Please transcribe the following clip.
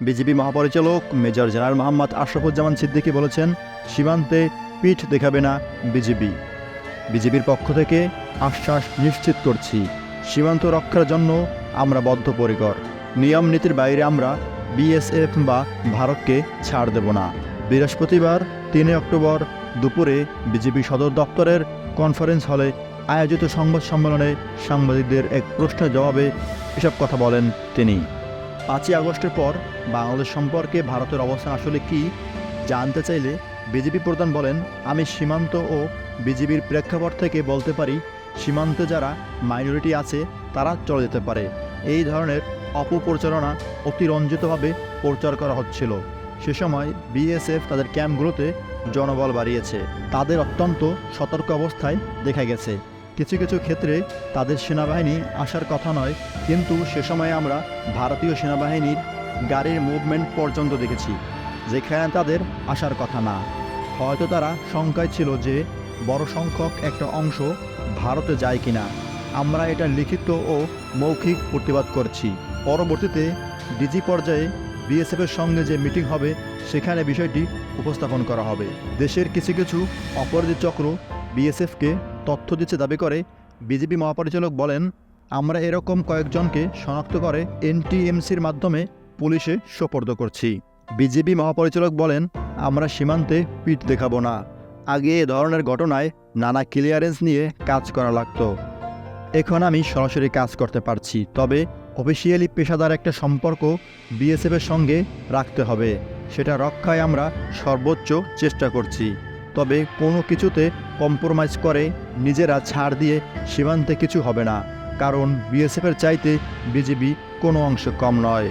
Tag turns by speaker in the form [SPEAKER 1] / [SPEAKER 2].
[SPEAKER 1] BJP মহাপরিচালক major general Mohammad Ashrafuzzaman Siddiqui বলেছেন, সীমান্তে পিঠ দেখাবে না বিজেপি। বিজেপির পক্ষ থেকে আশ্বাস নিশ্চিত করছি, সীমান্ত রক্ষার জন্য আমরা বদ্ধপরিকর। নিয়ম নীতির বাইরে আমরা বিএসএফ বা ভারতকে ছাড় দেব না। বৃহস্পতিবার তিনে অক্টোবর দুপুরে বিজেপি সদর দপ্তরের কনফারেন্স হলে আয়োজিত সংবাদ সম্মেলনে সাংবাদিকদের এক প্রশ্নের জবাবে এসব কথা বলেন তিনি। পাঁচই আগস্টের পর বাংলাদেশ সম্পর্কে ভারতের অবস্থান আসলে কি, জানতে চাইলে বিজেপি প্রধান বলেন, আমি সীমান্ত ও বিজেপির প্রেক্ষাপট থেকে বলতে পারি, সীমান্তে যারা মাইনরিটি আছে, তারা চলে যেতে পারে। এই ধরনের অপপ্রচারণা অতিরঞ্জিতভাবে প্রচার করা হচ্ছিল। সে সময় বিএসএফ তাদের ক্যাম্পগুলোতে জনবল বাড়িয়েছে। তাদের অত্যন্ত সতর্ক অবস্থায় দেখা গেছে। কিছু কিছু ক্ষেত্রে তাদের সেনাবাহিনী আসার কথা নয়, কিন্তু সে সময় আমরা ভারতীয় সেনাবাহিনীর গাড়ির মুভমেন্ট পর্যন্ত দেখেছি, যেখানে তাদের আসার কথা না। হয়তো তারা শঙ্কায় ছিল যে বড় সংখ্যক একটা অংশ ভারতে যায় কিনা। আমরা এটা লিখিত ও মৌখিক প্রতিবাদ করছি। পরবর্তীতে ডিজি পর্যায়ে বিএসএফের সঙ্গে যে মিটিং হবে, সেখানে বিষয়টি উপস্থাপন করা হবে। দেশের কিছু কিছু অপরাধী চক্র বিএসএফকে তথ্য দিচ্ছে দাবি করে, বিজেপি মহাপরিচালক বলেন, আমরা এরকম কয়েকজনকে শনাক্ত করে এনটিএমসির মাধ্যমে পুলিশে সোপর্দ করছি। বিজেপি মহাপরিচালক বলেন, আমরা সীমান্তে পিঠ দেখাবো না। আগে এ ধরনের ঘটনায় নানা ক্লিয়ারেন্স নিয়ে কাজ করা লাগতো। এখন আমি সরাসরি কাজ করতে পারছি, তবে অফিসিয়ালি পেশাদার একটা সম্পর্ক বিএসএফের সঙ্গে রাখতে হবে। সেটা রক্ষায় আমরা সর্বোচ্চ চেষ্টা করছি। তবে কোনো কিছুতে কম্প্রোমাইজ করে, নিজেরা ছাড় দিয়ে সীমান্তে কিছু হবে না, কারণ বিএসএফের চাইতে বিজেপি কোনো অংশ কম নয়।